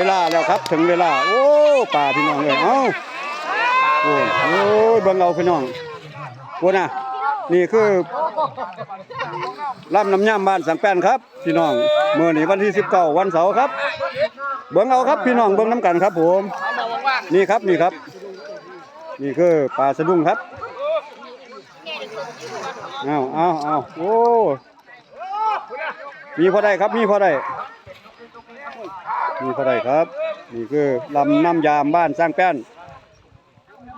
เวลาแล้วครับ ถึงเวลา โอ้ป่าพี่น้องเลยเอ้าโอ้ยเบิ่งเอาพี่น้องโอ้น่ะนี่คือลำน้ำย่ำบ้านสังแป้นครับ พี่น้องเมื่อนี้วันที่19วันเสาร์ครับ เบิ่งเอาครับพี่น้องเบิ่งน้ำกันครับผม นี่ครับนี่ครับ นี่คือปลาสะดุ้งครับเอาเอาเอาโอ้มีพอได้ครับมีพอได้ มีพอได้ครับ นี่คือลำน้ำยามบ้านสร้างแป้น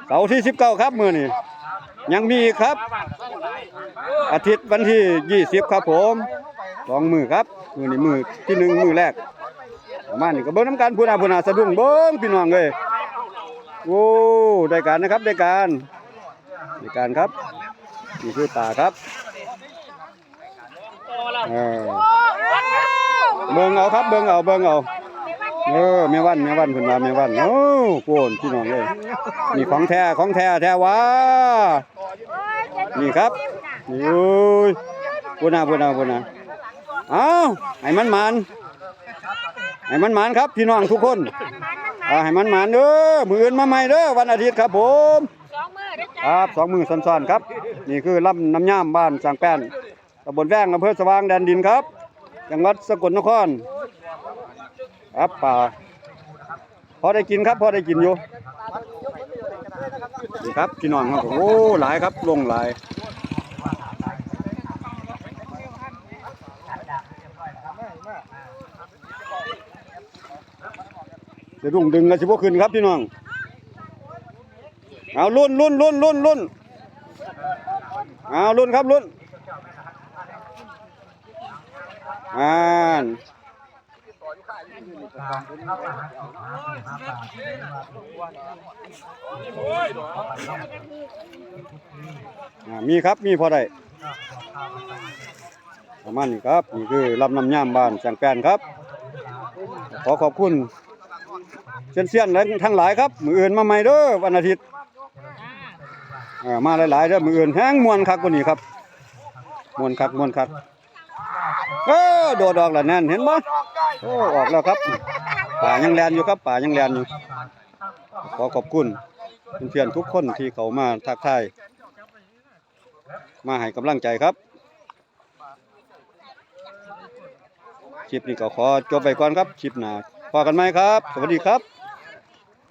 เสาร์ที่สิบเก้าครับมือนี่ยังมีอีกครับ อาทิตย์วันที่ยี่สิบครับผมสองมือครับมือนี่มือที่หนึ่งมือแรกประมาณนี้ก็เบิ้งน้ำกันพูนาพูนาสะดุ้งเบิ้งพี่น้องเลยโอ้ได้การนะครับได้การได้การครับนี่คือป่าครับเออเบิ่งเอาครับเบิ่งเอาเบิ่งเอา เออแม่วันแม่วันเพิ่นว่าแม่วันโอ้โกนพี่น้องเอ้ยนี่ของแท้ของแท้แท้วะนี่ครับโอ้ยพูนาพูนาพูนาเอาให้มันมันให้มันมันครับพี่น้องทุกคนให้มันหมานเด้อมืออื่นมาใหม่เด้อวันอาทิตย์ครับผมสองมือครับสองมือซ้อนๆครับ นี่คือลำน้ำย่ามบ้านสางแป้นตำบลแว้งอำเภอสว่างแดนดินครับ จังหวัดสกลนคร ครับป่าพอได้กินครับ พอได้กินอยู่นี่ครับพี่น้องครับโอ้หลายครับลงหลายจะดุ่งดึงกันสิพวกขึ้นครับพี่น้อง เอารุ่นรุ่นรุ่นรุ่นรุ่นเอารุ่นครับรุ่นอ่าน อ่ามีครับมีพอได้ประมาณนี้ครับนี่คือลำน้ำย่ามบ้านแสงแปนครับ ขอขอบคุณเซียนเซียนๆและทั้งหลายครับ มืออื่นมาใหม่เด้อวันอาทิตย์อ่ามาหลายๆเด้อมืออื่นแห้งมวนคักกว่านี้ครับมวนคักมวนคัก เออโดดออกแล้วนั่นเห็นบ่โอ้ออกแล้วครับ ป่ายังแลนอยู่ครับ ป่ายังแลนอยู่ ขอขอบคุณเพื่อนๆทุกคนที่เขามาทักทายมาให้กำลังใจครับคลิปนี้ก็ขอจบไปก่อนครับคลิปหน้าพอกันไหมครับ สวัสดีครับ